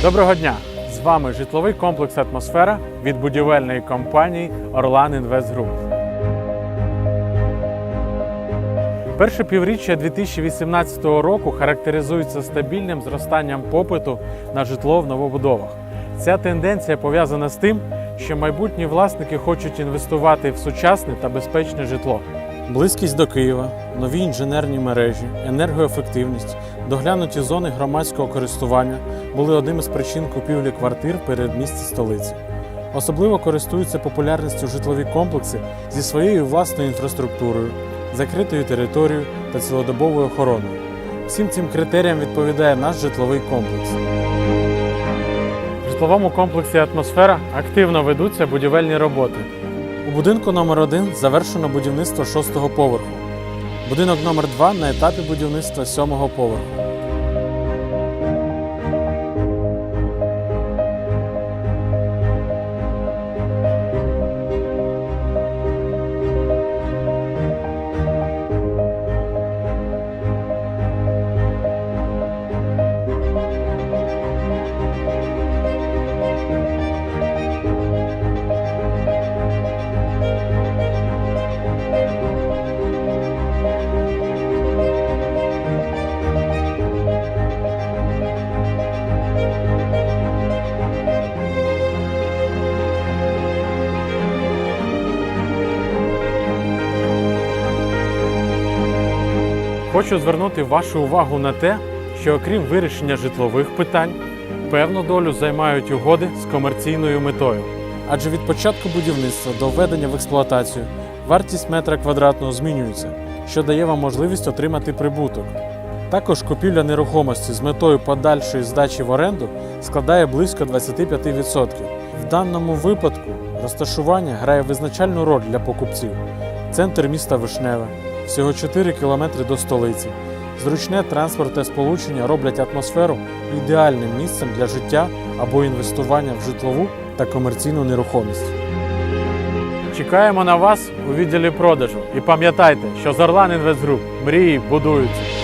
Доброго дня! З вами житловий комплекс Атмосфера від будівельної компанії Орлан Інвест Груп. Перше півріччя 2018 року характеризується стабільним зростанням попиту на житло в новобудовах. Ця тенденція пов'язана з тим, що майбутні власники хочуть інвестувати в сучасне та безпечне житло. Близькість до Києва, нові інженерні мережі, енергоефективність, доглянуті зони громадського користування були одним із причин купівлі квартир в передмісті столиці. Особливо користуються популярністю житлові комплекси зі своєю власною інфраструктурою, закритою територією та цілодобовою охороною. Всім цим критеріям відповідає наш житловий комплекс. В житловому комплексі Атмосфера активно ведуться будівельні роботи. У будинку номер 1 завершено будівництво шостого поверху. Будинок номер 2 на етапі будівництва сьомого поверху. Хочу звернути вашу увагу на те, що окрім вирішення житлових питань, певну долю займають угоди з комерційною метою. Адже від початку будівництва до введення в експлуатацію вартість метра квадратного змінюється, що дає вам можливість отримати прибуток. Також купівля нерухомості з метою подальшої здачі в оренду складає близько 25%. В даному випадку розташування грає визначальну роль для покупців. Центр міста Вишневе, всього 4 кілометри до столиці. Зручне транспортне сполучення роблять атмосферу ідеальним місцем для життя або інвестування в житлову та комерційну нерухомість. Чекаємо на вас у відділі продажу і пам'ятайте, що з Орлан Інвестгруп мрії будуються.